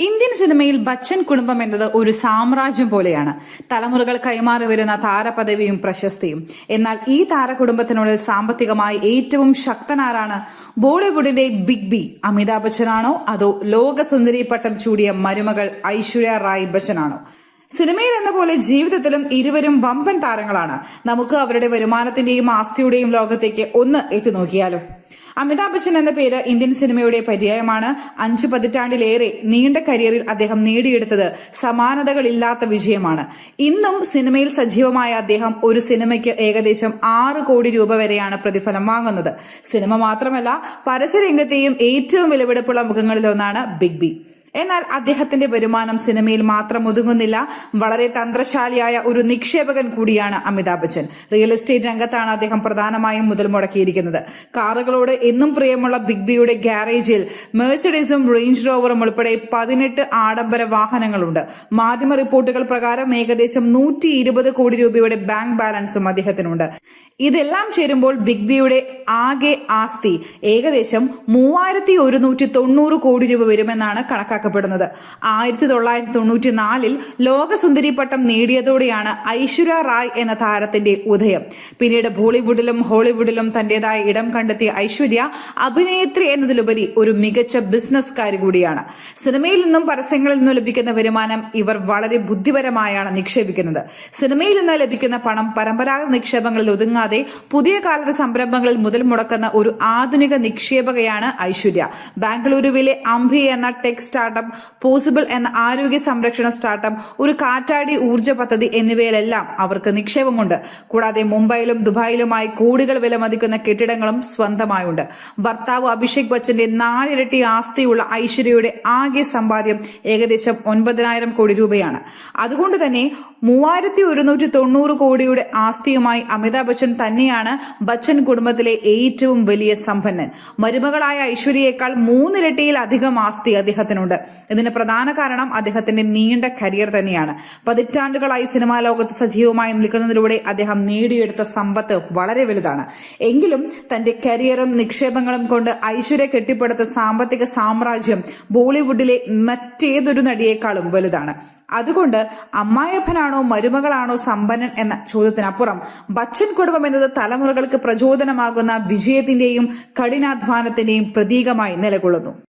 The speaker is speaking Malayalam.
ഇന്ത്യൻ സിനിമയിൽ ബച്ചൻ കുടുംബം എന്നത് ഒരു സാമ്രാജ്യം പോലെയാണ്. തലമുറകൾ കൈമാറി വരുന്ന താരപദവിയും പ്രശസ്തിയും. എന്നാൽ ഈ താരകുടുംബത്തിനുള്ളിൽ സാമ്പത്തികമായി ഏറ്റവും ശക്തനാരാണ് ബോളിവുഡിന്റെ ബിഗ് ബി. അമിതാഭ് ബച്ചനാണോ? അതോ ലോകസുന്ദരി പട്ടം ചൂടിയ മരുമകൾ ഐശ്വര്യ റായ് ബച്ചനാണോ? സിനിമയിൽ എന്ന പോലെ ജീവിതത്തിലും ഇരുവരും വമ്പൻ താരങ്ങളാണ്. നമുക്ക് അവരുടെ വരുമാനത്തിന്റെയും ആസ്തിയുടെയും ലോകത്തേക്ക് ഒന്ന് എത്തി നോക്കിയാലും. അമിതാഭ് ബച്ചൻ എന്ന പേര് ഇന്ത്യൻ സിനിമയുടെ പര്യായമാണ്. അഞ്ചു പതിറ്റാണ്ടിലേറെ നീണ്ട കരിയറിൽ അദ്ദേഹം നേടിയെടുത്തത് സമാനതകളില്ലാത്ത വിജയമാണ്. ഇന്നും സിനിമയിൽ സജീവമായ അദ്ദേഹം ഒരു സിനിമയ്ക്ക് ഏകദേശം ആറ് കോടി രൂപ വരെയാണ് പ്രതിഫലം വാങ്ങുന്നത്. സിനിമ മാത്രമല്ല പരസ്യരംഗത്തെയും ഏറ്റവും വിലപിടിപ്പുള്ള മുഖങ്ങളിലൊന്നാണ് ബിഗ് ബി. എന്നാൽ അദ്ദേഹത്തിന്റെ വരുമാനം സിനിമയിൽ മാത്രം ഒതുങ്ങുന്നില്ല. വളരെ തന്ത്രശാലിയായ ഒരു നിക്ഷേപകൻ കൂടിയാണ് അമിതാഭ് ബച്ചൻ. റിയൽ എസ്റ്റേറ്റ് രംഗത്താണ് അദ്ദേഹം പ്രധാനമായും മുതൽ മുടക്കിയിരിക്കുന്നത്. കാറുകളോട് എന്നും പ്രിയമുള്ള ബിഗ് ബിയുടെ ഗ്യാരേജിൽ മേഴ്സഡീസും റേഞ്ച് റോവറും ഉൾപ്പെടെ പതിനെട്ട് ആഡംബര വാഹനങ്ങളുണ്ട്. മാധ്യമ റിപ്പോർട്ടുകൾ പ്രകാരം ഏകദേശം നൂറ്റി ഇരുപത് കോടി രൂപയുടെ ബാങ്ക് ബാലൻസും അദ്ദേഹത്തിനുണ്ട്. ഇതെല്ലാം ചേരുമ്പോൾ ബിഗ് ബിയുടെ ആകെ ആസ്തി ഏകദേശം മൂവായിരത്തി ഒരുന്നൂറ്റി തൊണ്ണൂറ് കോടി രൂപ വരുമെന്നാണ് കണക്കാക്കപ്പെടുന്നത് ആയിരത്തി തൊള്ളായിരത്തി തൊണ്ണൂറ്റി നാലിൽ ലോകസുന്ദരി പട്ടം നേടിയതോടെയാണ് ഐശ്വര്യ റായ് എന്ന താരത്തിന്റെ ഉദയം. പിന്നീട് ബോളിവുഡിലും ഹോളിവുഡിലും തന്റേതായ ഇടം കണ്ടെത്തിയ ഐശ്വര്യ അഭിനേത്രി എന്നതിലുപരി ഒരു മികച്ച ബിസിനസ്സുകാരി കൂടിയാണ്. സിനിമയിൽ നിന്നും പരസ്യങ്ങളിൽ നിന്നും ലഭിക്കുന്ന വരുമാനം ഇവർ വളരെ ബുദ്ധിപരമായാണ് നിക്ഷേപിക്കുന്നത്. സിനിമയിൽ നിന്ന് ലഭിക്കുന്ന പണം പരമ്പരാഗത നിക്ഷേപങ്ങളിൽ ഒതുങ്ങാതെ പുതിയ കാലത്തെ സംരംഭങ്ങളിൽ മുതൽ മുടക്കുന്ന ഒരു ആധുനിക നിക്ഷേപകയാണ് ഐശ്വര്യ. ബാംഗ്ലൂരുവിലെ അംബി എന്ന ടെക് സ്റ്റാർട്ടപ്പ് പോസിബിൾ എന്ന ആരോഗ്യ സംരക്ഷണ സ്റ്റാർട്ടപ്പ് ഒരു കാറ്റാടി ഊർജ പദ്ധതി എന്നിവയിലെല്ലാം അവർക്ക് നിക്ഷേപമുണ്ട്. കൂടാതെ മുംബൈയിലും ദുബായിലുമായി കോടികൾ വിലമതിക്കുന്ന കെട്ടിടങ്ങളും സ്വന്തമായുണ്ട്. ഭർത്താവ് അഭിഷേക് ബച്ചന്റെ നാലിരട്ടി ആസ്തിയുള്ള ഐശ്വര്യയുടെ ആകെ സമ്പാദ്യം ഏകദേശം ഒൻപതിനായിരം കോടി രൂപയാണ്. അതുകൊണ്ട് തന്നെ മൂവായിരത്തി ഒരുന്നൂറ്റി തൊണ്ണൂറ് കോടിയുടെ ആസ്തിയുമായി അമിതാഭ് ബച്ചൻ തന്നെയാണ് ബച്ചൻ കുടുംബത്തിലെ ഏറ്റവും വലിയ സമ്പന്നൻ. മരുമകളായ ഐശ്വര്യയേക്കാൾ മൂന്നിരട്ടിയിലധികം ആസ്തി അദ്ദേഹത്തിനുണ്ട്. ഇതിന് പ്രധാന കാരണം അദ്ദേഹത്തിന്റെ നീണ്ട കരിയർ തന്നെയാണ്. പതിറ്റാണ്ടുകളായി സിനിമാ ലോകത്ത് സജീവമായി നിൽക്കുന്നതിലൂടെ അദ്ദേഹം നേടിയെടുത്ത സമ്പത്ത് വളരെ വലുതാണ്. എങ്കിലും തന്റെ കരിയറും നിക്ഷേപങ്ങളും കൊണ്ട് ഐശ്വര്യ കെട്ടിപ്പടുത്ത സാമ്പത്തിക സാമ്രാജ്യം ബോളിവുഡിലെ മറ്റേതൊരു നടിയേക്കാളും വലുതാണ്. അതുകൊണ്ട് അമ്മായപ്പനാണോ മരുമകളാണോ സമ്പന്നൻ എന്ന ചോദ്യത്തിനപ്പുറം ബച്ചൻ കുടുംബം എന്നത് തലമുറകൾക്ക് പ്രചോദനമാകുന്ന വിജയത്തിന്റെയും കഠിനാധ്വാനത്തിന്റെയും പ്രതീകമായി നിലകൊള്ളുന്നു.